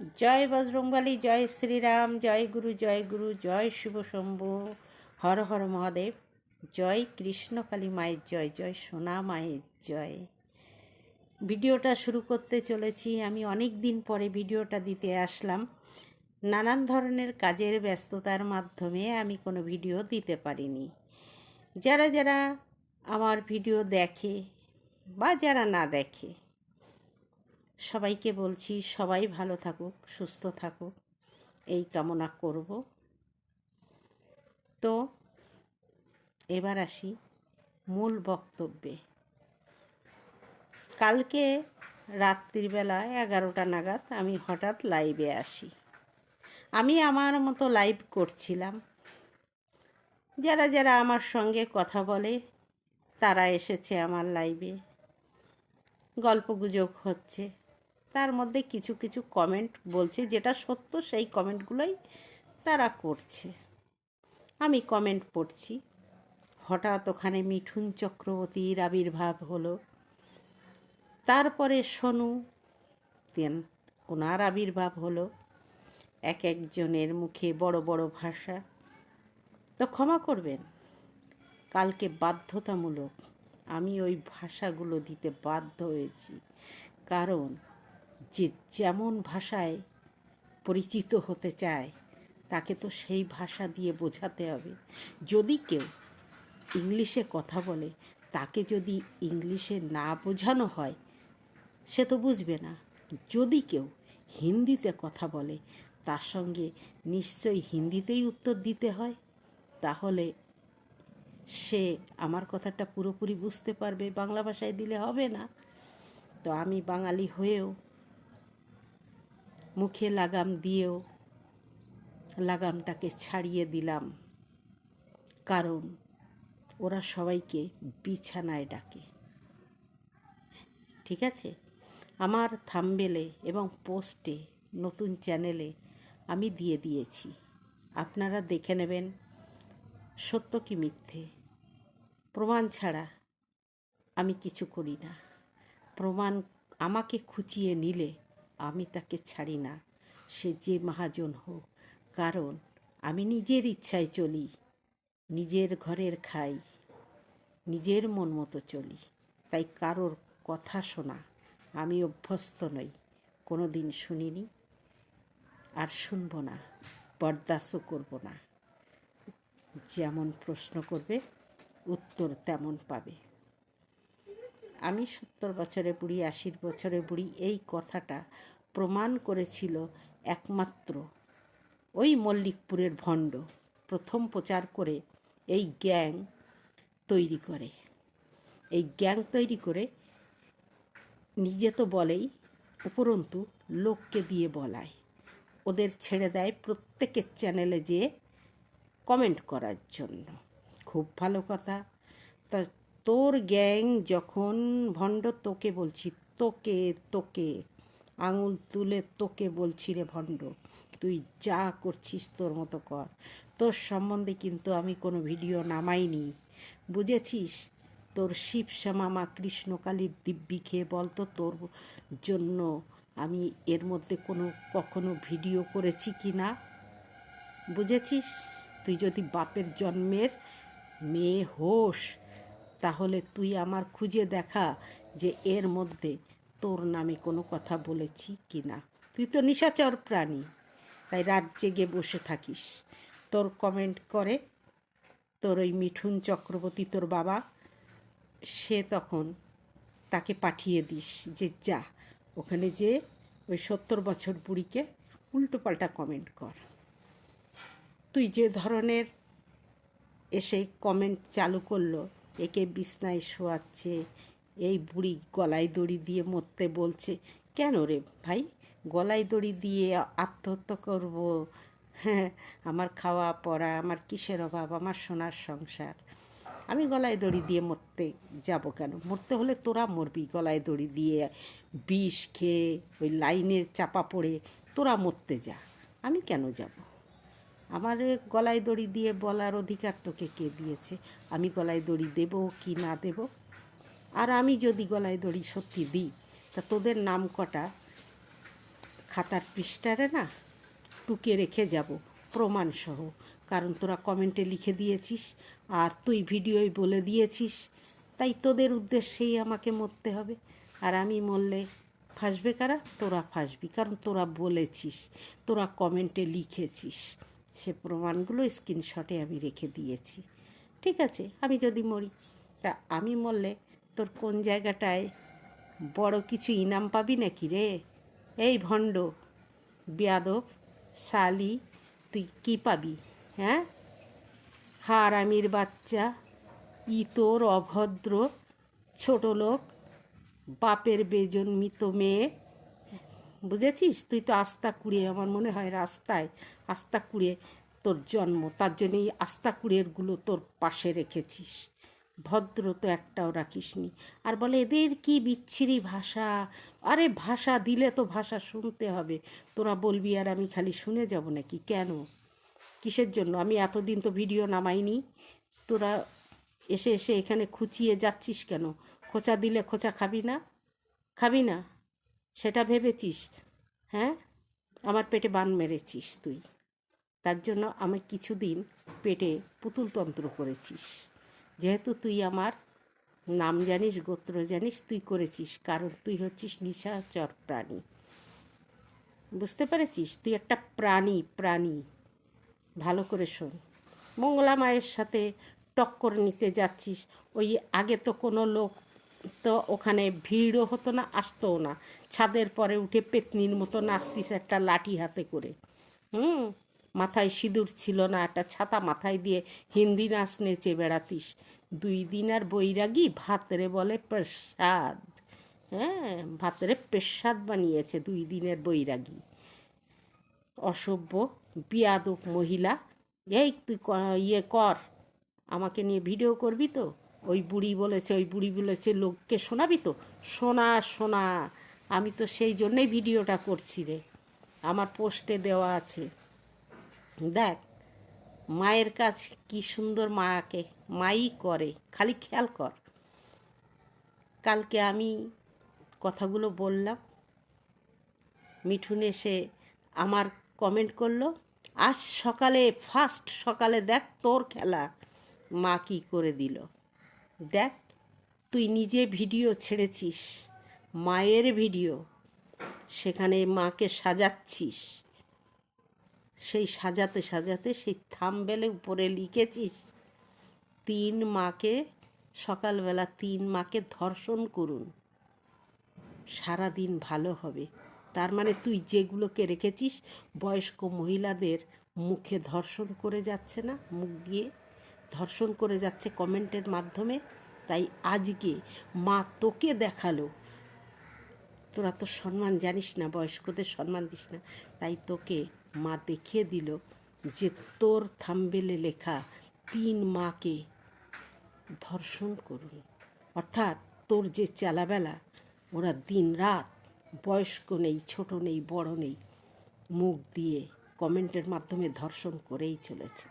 জয় বজরংবলী, জয় শ্রীরাম, জয় গুরু জয় গুরু, জয় শিব শম্ভু, হর হর মহাদেব, জয় কৃষ্ণকালী মায়ের জয় জয় সোনা মায়ের জয়। ভিডিওটা শুরু করতে চলেছি। আমি অনেক দিন পরে ভিডিওটা দিতে আসলাম। নানান ধরনের কাজের ব্যস্ততার মাধ্যমে আমি কোনো ভিডিও দিতে পারিনি। যারা যারা আমার ভিডিও দেখে বা যারা না দেখে সবাইকে বলছি সবাই ভালো থাকুক, সুস্থ থাকুক। এই কামনা করব। তো এবার আসি মূল বক্তব্যে। কালকে রাত্রিবেলা এগারোটা নাগাদ আমি হঠাৎ লাইভে আসি। আমি আমার মতো লাইভ করছিলাম। যারা যারা আমার সঙ্গে কথা বলে, তারা এসেছে আমার লাইভে গল্পগুজব হচ্ছে। তার মধ্যে কিছু কিছু কমেন্ট বলছে, যেটা সত্য, সেই কমেন্টগুলোই তারা করছে। আমি কমেন্ট পড়ছি। হঠাৎ ওখানে মিঠুন চক্রবর্তীর আবির্ভাব হলো। তারপরে সোনু, দেন ওনার আবির্ভাব হলো। এক একজনের মুখে বড় বড় ভাষা। তো ক্ষমা করবেন, কালকে বাধ্যতামূলক আমি ওই ভাষাগুলো দিতে বাধ্য হয়েছি। কারণ যে যেমন ভাষায় পরিচিত হতে চায়, তাকে তো সেই ভাষা দিয়ে বোঝাতে হবে। যদি কেউ ইংলিশে কথা বলে, তাকে যদি ইংলিশে না বোঝানো হয়, সে তো বুঝবে না। যদি কেউ হিন্দিতে কথা বলে, তার সঙ্গে নিশ্চয়ই হিন্দিতেই উত্তর দিতে হয়, তাহলে সে আমার কথাটা পুরোপুরি বুঝতে পারবে, বাংলা ভাষায় দিলে হবে না। তো আমি বাঙালি হয়েও মুখে লাগাম দিয়েও লাগামটাকে ছাড়িয়ে দিলাম। কারণ ওরা সবাইকে বিছানায় ডাকে। ঠিক আছে? আমার থাম্বেলে এবং পোস্টে নতুন চ্যানেলে আমি দিয়ে দিয়েছি। আপনারা দেখে নেবেন সত্য কি মিথ্যে। প্রমাণ ছাড়া আমি কিছু করি না। প্রমাণ আমাকে খুঁচিয়ে নিলে আমি তাকে ছাড়ি না। সে যে মহাজন হোক, কারণ আমি নিজের ইচ্ছায় চলি, নিজের ঘরের খাই, নিজের মন মতো চলি। তাই কারোর কথা শোনা আমি অভ্যস্ত নই কোনো দিন শুনিনি আর শুনব না, বরদাস্ত করব না। যেমন প্রশ্ন করবে, উত্তর তেমন পাবে। আমি সত্তর বছরে বুড়ি, আশির বছরে বুড়ি, এই কথাটা প্রমাণ করেছিল একমাত্র ওই মল্লিকপুরের ভণ্ড। প্রথম প্রচার করে এই গ্যাং তৈরি করে। এই গ্যাং তৈরি করে নিজে তো বলেই, উপরন্তু লোককে দিয়ে বলায়। ওদের ছেড়ে দেয় প্রত্যেকের চ্যানেলে যেয়ে কমেন্ট করার জন্য। খুব ভালো কথা। তা তোর গ্যাং যখন ভণ্ড তোকে বলছি, তোকে তোকে, আঙুল তুলে তোকে বলছি রে ভণ্ড, তুই যা করছিস তোর মতো কর। তোর সম্বন্ধে কিন্তু আমি কোনো ভিডিও নামাইনি, বুঝেছিস? তোর শিব শ্যামামা কৃষ্ণকালীর দিব্যি খেয়ে বলতো তোর জন্য আমি এর মধ্যে কোনো কখনো ভিডিও করেছি কি না? বুঝেছিস? তুই যদি বাপের জন্মের মেয়ে হোস তাহলে তুই আমার খুঁজে দেখা যে এর মধ্যে তোর নামে কোনো কথা বলেছি কি না তুই তো নিশাচর প্রাণী, তাই রাত জেগে বসে থাকিস। তোর কমেন্ট করে তোর ওই মিঠুন চক্রবর্তী, তোর বাবা, সে তখন তাকে পাঠিয়ে দিস যে যা, ওখানে যে ওই সত্তর বছর বুড়িকে উল্টোপাল্টা কমেন্ট কর। তুই যে ধরনের এসে কমেন্ট চালু করল একে বিছনায় শোয়াচ্ছে, এই বুড়ি গলায় দড়ি দিয়ে মরতে বলছে, কেন রে ভাই? গলায় দড়ি দিয়ে আত্মহত্যা করব? হ্যাঁ আমার খাওয়া পড়া, আমার কিসের অভাব, আমার সোনার সংসার। আমি গলায় দড়ি দিয়ে মরতে যাব কেন? মরতে হলে তোরা মরবি গলায় দড়ি দিয়ে। বিষ খেয়ে ওই লাইনের চাপা পড়ে তোরা মরতে যা। আমি কেন যাব? আমার গলায় দড়ি দিয়ে বলার অধিকার তোকে কে দিয়েছে? আমি গলায় দড়ি দেব কি না দেব? আর আমি যদি গলায় দড়ি সত্যি দিই, তা তোদের নাম কটা? খাতার পৃষ্ঠারে না? টুকে রেখে যাব, প্রমাণসহ। কারণ তোরা কমেন্টে লিখে দিয়েছিস, আর তুই ভিডিওয় বলে দিয়েছিস। তাই তোদের উদ্দেশ্যেই আমাকে মরতে হবে। আর আমি মরলে ফাঁসবে কারা? তোরা ফাঁসবি, কারণ তোরা বলেছিস, তোরা কমেন্টে লিখেছিস। সে প্রমাণগুলো স্ক্রিনশটে আমি রেখে দিয়েছি। ঠিক আছে, আমি যদি মরি, তা আমি মরলে তোর কোন জায়গাটায় বড় কিছু ইনাম পাবি নাকি রে? এই ভণ্ড, বেয়াদব, শালি, তুই কি পাবি হ্যাঁ? হারামির বাচ্চা, ইতর অভদ্র, ছোট লোক, বাপের বেজন্মিত মেয়ে। বুঝেছিস? তুই তো আস্তা কুড়িয়ে, আমার মনে হয় রাস্তায় আস্তা কুড়িয়ে তোর জন্ম, তার জন্যই আস্তা কুড়িয়েরগুলো তোর পাশে রেখেছিস। ভদ্র তো একটাও রাখিসনি। আর বলে, এদের কি বিচ্ছিরি ভাষা? আরে, ভাষা দিলে তো ভাষা শুনতে হবে। তোরা বলবি আর আমি খালি শুনে যাব নাকি? কেন? কিসের জন্য? আমি এতদিন তো ভিডিও নামাইনি। তোরা এসে এসে এখানে খুঁচিয়ে যাচ্ছিস কেন? খোঁচা দিলে খোঁচা খাবি না? খাবি না? সেটা ভেবেছিস? হ্যাঁ? আমার পেটে বান মেরেছিস তুই। তার জন্য আমি কিছুদিন পেটে পুতুলতন্ত্র করেছিস। যেহেতু তুই আমার নাম জানিস, গোত্র জানিস, তুই করেছিস, কারণ তুই হচ্ছিস নিশাচর প্রাণী। বুঝতে পেরেছিস? তুই একটা প্রাণী প্রাণী। ভালো করে শোন। মঙ্গলা মায়ের সাথে টক্কর নিতে যাচ্ছিস, ওই আগে তো কোনো লোক তো ওখানে ভিড়ও হতো না, আসতোও না। ছাদের পরে উঠে পেতনির মতো নাচতিস একটা লাঠি হাতে করে। হুম? মাথায় সিঁদুর ছিল না, একটা ছাতা মাথায় দিয়ে হিন্দি নাচ নেচে বেড়াতিস। দুই দিন আর বৈরাগী ভাতরে বলে প্রসাদ। হ্যাঁ ভাতরে প্রসাদ বানিয়েছে দুই দিনের বৈরাগী। অসভ্য বিয়াদক মহিলা। এই তুই ইয়ে কর, আমাকে নিয়ে ভিডিও করবি তো? ওই বুড়ি বলেছে, ওই বুড়ি বলেছে, লোককে শোনাবি তো? শোনা শোনা, আমি তো সেই জন্যেই ভিডিওটা করছি রে। আমার পোস্টে দেওয়া আছে। দেখ, মায়ের কাজ কি সুন্দর মাকে, মাই করে, খালি খেয়াল কর। কালকে আমি কথাগুলো বললাম, মিঠুন এসে আমার কমেন্ট করল, আজ সকালে ফার্স্ট সকালে দেখ তোর খেলা, মা কি করে দিল। দেখ, তুই নিজে ভিডিও ছেড়েছিস, মায়ের ভিডিও সেখানে মাকে সাজাচ্ছিস সেই সাজাতে সাজাতে সেই থামবেলে উপরে লিখেছিস, তিন মাকে, সকালবেলা তিন মাকে ধর্ষণ করুন। সারা দিন ভালো হবে। তার মানে তুই যেগুলোকে রেখেছিস, বয়স্ক মহিলাদের মুখে ধর্ষণ করে যাচ্ছে না, মুখ দিয়ে ধর্ষণ করে যাচ্ছে কমেন্টের মাধ্যমে। তাই আজকে মা তোকে দেখাল। তোরা তো সম্মান জানিস না, বয়স্কদের সম্মান দিস না। তাই তোকে মা দেখিয়ে দিল যে তোর থাম্বেলে লেখা তিন মাকে ধর্ষণ করুন। অর্থাৎ তোর যে চালাবেলা, ওরা দিন রাত বয়স্ক নেই, ছোট নেই, বড় নেই, মুখ দিয়ে কমেন্টের মাধ্যমে ধর্ষণ করেই চলেছে।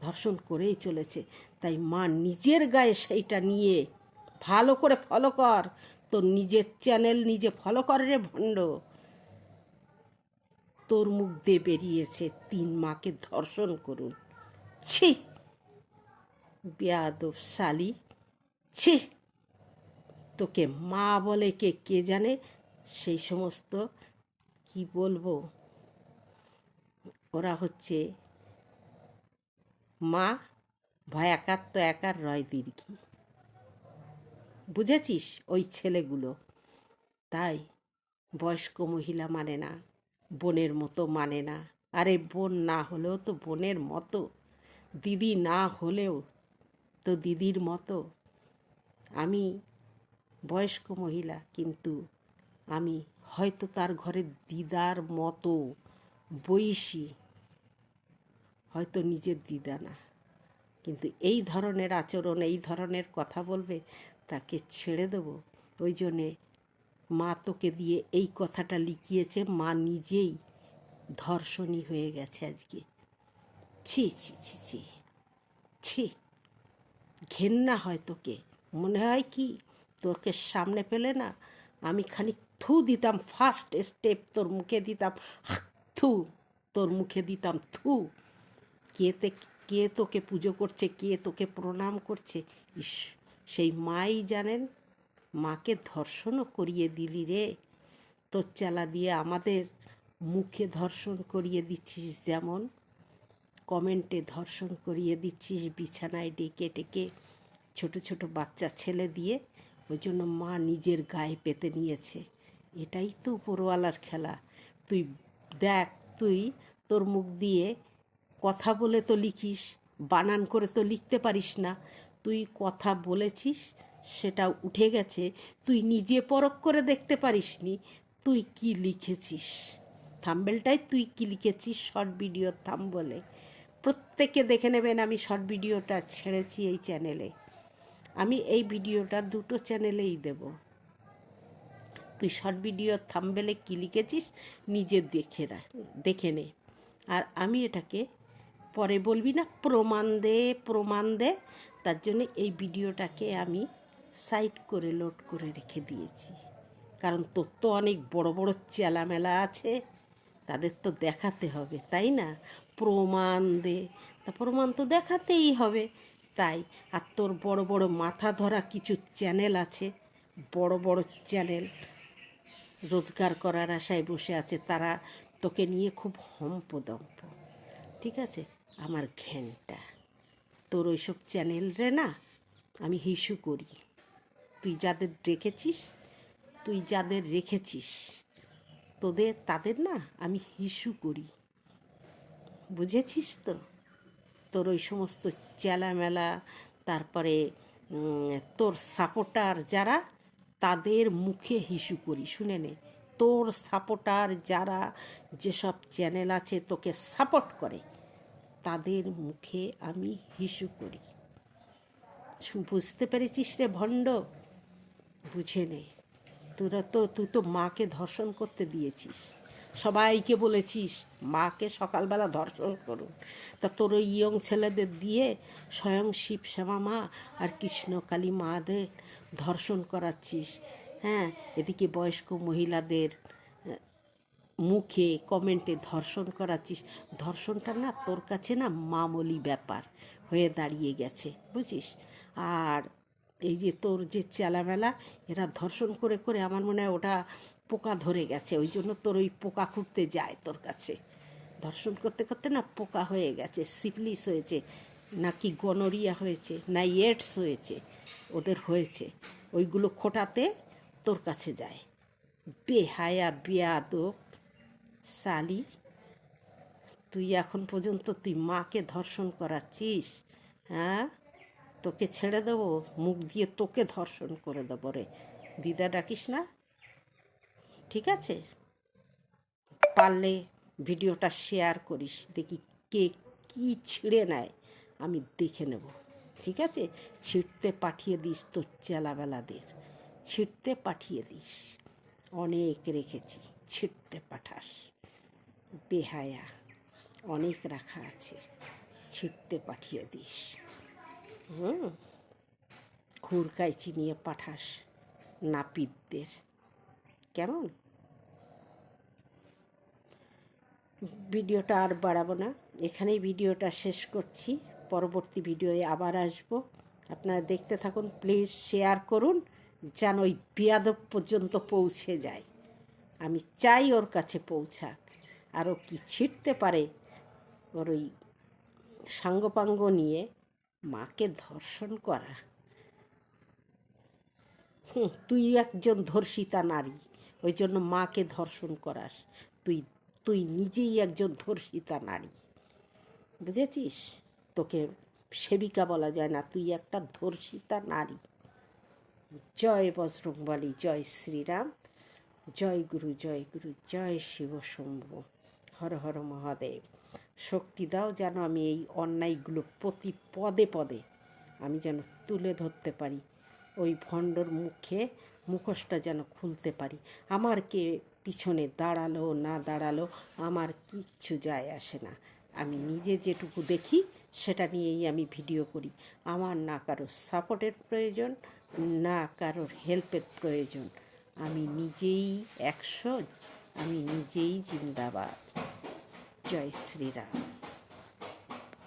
ধর্ষণ করেই চলেছে। তাই মা নিজের গায়ে সেইটা নিয়ে ভালো করে ফলো কর। তোর নিজের চ্যানেল নিজে ফলো কর রে ভণ্ড। তোর মুখ দিয়ে বেরিয়েছে তিন মাকে ধর্ষণ করুন। ছি! বেয়াদব শালি। ছি! তোকে মা বলে কে কে জানে? সেই সমস্ত কি বলব? ওরা হচ্ছে মা ভয়াকার তো একার রয় দীর্ঘি। বুঝেছিস? ওই ছেলেগুলো। তাই বয়স্ক মহিলা মানে না। বোনের মতো মানে না। আরে বোন না হলেও তো বোনের মতো। দিদি না হলেও তো দিদির মতো। আমি বয়স্ক মহিলা, কিন্তু আমি হয়তো তার ঘরে দিদার মতো বইসি হয়তো নিজের দিদা না। কিন্তু এই ধরনের আচরণ, এই ধরনের কথা বলবে, তাকে ছেড়ে দেবো। ওই জন্যে মা তোকে দিয়ে এই কথাটা লিখিয়েছে, মা নিজেই ধর্ষণী হয়ে গেছে আজকে। ছি ছি ছি ছি ছি, ঘেন্না হয় তোকে। মনে হয় কি, তোকে সামনে পেলে না আমি খানিক থু দিতাম ফার্স্ট স্টেপ তোর মুখে দিতাম থু, তোর মুখে দিতাম, থু। কে তে, কে তোকে পুজো করছে, কে তোকে প্রণাম করছে, ইস, সেই মাই জানেন মাকে ধর্ষণও করিয়ে দিলি রে। তোর চালা দিয়ে আমাদের মুখে ধর্ষণ করিয়ে দিচ্ছিস যেমন। কমেন্টে ধর্ষণ করিয়ে দিচ্ছিস বিছানায় ডেকে ডেকে ছোট ছোট বাচ্চা ছেলে দিয়ে। ওই জন্য মা নিজের গায়ে পেতে নিয়েছে। এটাই তো উপরওয়ালার খেলা। তুই দেখ, তুই তোর মুখ দিয়ে কথা বলে তো লিখিস, বানান করে তো লিখতে পারিস না। তুই কথা বলেছিস সেটা উঠে গেছে। তুই নিজে পরখ করে দেখতে পারিসনি। তুই কি লিখেছিস? থাম্বেলটাই তুই কি লিখেছিস? শর্ট ভিডিও থাম বলে প্রত্যেকে দেখে নেবেন আমি শর্ট ভিডিওটা ছেড়েছি এই চ্যানেলে। আমি এই ভিডিওটা দুটো চ্যানেলেই দেব। তুই শর্ট ভিডিও থাম্বেলে কি লিখেছিস? নিজে দেখে দেখে নে। আর আমি এটাকে পরে বলবি না, প্রমাণ দে প্রমাণ দে। তার জন্য এই ভিডিওটাকে আমি সাইড করে লোড করে রেখে দিয়েছি। কারণ তোর তো অনেক বড় বড় চেলামেলা আছে, তাদের তো দেখাতে হবে, তাই না? প্রমাণ দে। তা প্রমাণ তো দেখাতেই হবে, তাই। আর তোর বড় বড় মাথা ধরা কিছু চ্যানেল আছে, বড় বড় চ্যানেল রোজগার করার আশায় বসে আছে, তারা তোকে নিয়ে খুব হম্পদম্প। ঠিক আছে? আমার ঘ্যানটা। তোর ওইসব চ্যানেল রে না, আমি হিসু করি। তুই যাদের রেখেছিস, তুই যাদের রেখেছিস, তোদের, তাদের না আমি হিসু করি। বুঝেছিস তো? তোর ওই সমস্ত চেলামেলা, তারপরে তোর সাপোর্টার যারা, তাদের মুখে হিসু করি, শুনে নে। তোর সাপোর্টার যারা, যেসব চ্যানেল আছে, তোকে সাপোর্ট করে, তাদের মুখে আমি হিসু করি। বুঝতে পেরেছিস রে ভণ্ড? বুঝে নে। তোরা তো তুই তো মাকে ধর্ষণ করতে দিয়েছিস। সবাইকে বলেছিস মাকে সকালবেলা ধর্ষণ করুন। তা তোর ওই ইয়ং ছেলেদের দিয়ে স্বয়ং শিব শ্যামা মা আর কৃষ্ণকালী মাদের ধর্ষণ করাচ্ছিস। হ্যাঁ এদিকে বয়স্ক মহিলাদের মুখে, কমেন্টে ধর্ষণ করাচ্ছিস। ধর্ষণটা না তোর কাছে না মামুলি ব্যাপার হয়ে দাঁড়িয়ে গেছে, বুঝিস? আর এই যে তোর যে চেলামেলা, এরা ধর্ষণ করে করে আমার মনে হয় ওটা পোকা ধরে গেছে। ওই জন্য তোর ওই পোকা খুঁড়তে যায় তোর কাছে। ধর্ষণ করতে করতে না পোকা হয়ে গেছে সিপলিস হয়েছে, নাকি গনোরিয়া হয়েছে না এডস হয়েছে, ওদের হয়েছে। ওইগুলো খোটাতে তোর কাছে যায়। বেহায়া, বেয়াদব, সালি, তুই এখন পর্যন্ত তুই মাকে ধর্ষণ করাচ্ছিস হ্যাঁ? তোকে ছেড়ে দেবো, মুখ দিয়ে তোকে ধর্ষণ করে দেবো রে। দিদা ডাকিস না? ঠিক আছে। পারলে ভিডিওটা শেয়ার করিস, দেখি কে কি ছিঁড়ে নেয়, আমি দেখে নেব। ঠিক আছে? ছিঁড়তে পাঠিয়ে দিস তোর চেলাবেলাদের। ছিঁড়তে পাঠিয়ে দিস। অনেক রেখেছি, ছিঁড়তে পাঠাস। বেহায়া, অনেক রাখা আছে, ছিঁড়তে পাঠিয়ে দিস। হুম। খুরকাইচি নিয়ে পাঠাস নাপিতদের। কেমন? ভিডিওটা আর বাড়াবো না। এখানেই ভিডিওটা শেষ করছি। পরবর্তী ভিডিওয়ে আবার আসব। আপনারা দেখতে থাকুন, প্লিজ শেয়ার করুন, যেন ওই বিয়াদব পর্যন্ত পৌঁছে যায়। আমি চাই ওর কাছে পৌঁছাক। আরও কি ছিটতে পারে ওর ওই সাঙ্গপাঙ্গ নিয়ে মাকে ধর্ষণ করা। তুই একজন ধর্ষিতা নারী, ওই জন্য মাকে ধর্ষণ করাস তুই তুই নিজেই একজন ধর্ষিতা নারী। বুঝেছিস? তোকে সেবিকা বলা যায় না, তুই একটা ধর্ষিতা নারী। জয় বজরংবলী, জয় শ্রীরাম, জয় গুরু জয় গুরু, জয় শিব শম্ভু। হর হর মহাদেব। শক্তি দাও যেন আমি এই অন্যায়গুলো প্রতি পদে পদে আমি যেন তুলে ধরতে পারি। ওই ভণ্ডর মুখে মুখোশটা যেন খুলতে পারি। আমার কে পিছনে দাঁড়াল, না দাঁড়াল, আমার কিচ্ছু যায় আসে না। আমি নিজে যেটুকু দেখি, সেটা নিয়েই আমি ভিডিও করি। আমার না কারোর সাপোর্টের প্রয়োজন, না কারোর হেল্পের প্রয়োজন। আমি নিজেই একশো, আমি নিজেই জিন্দাবাদ। জয় শ্রীরাম।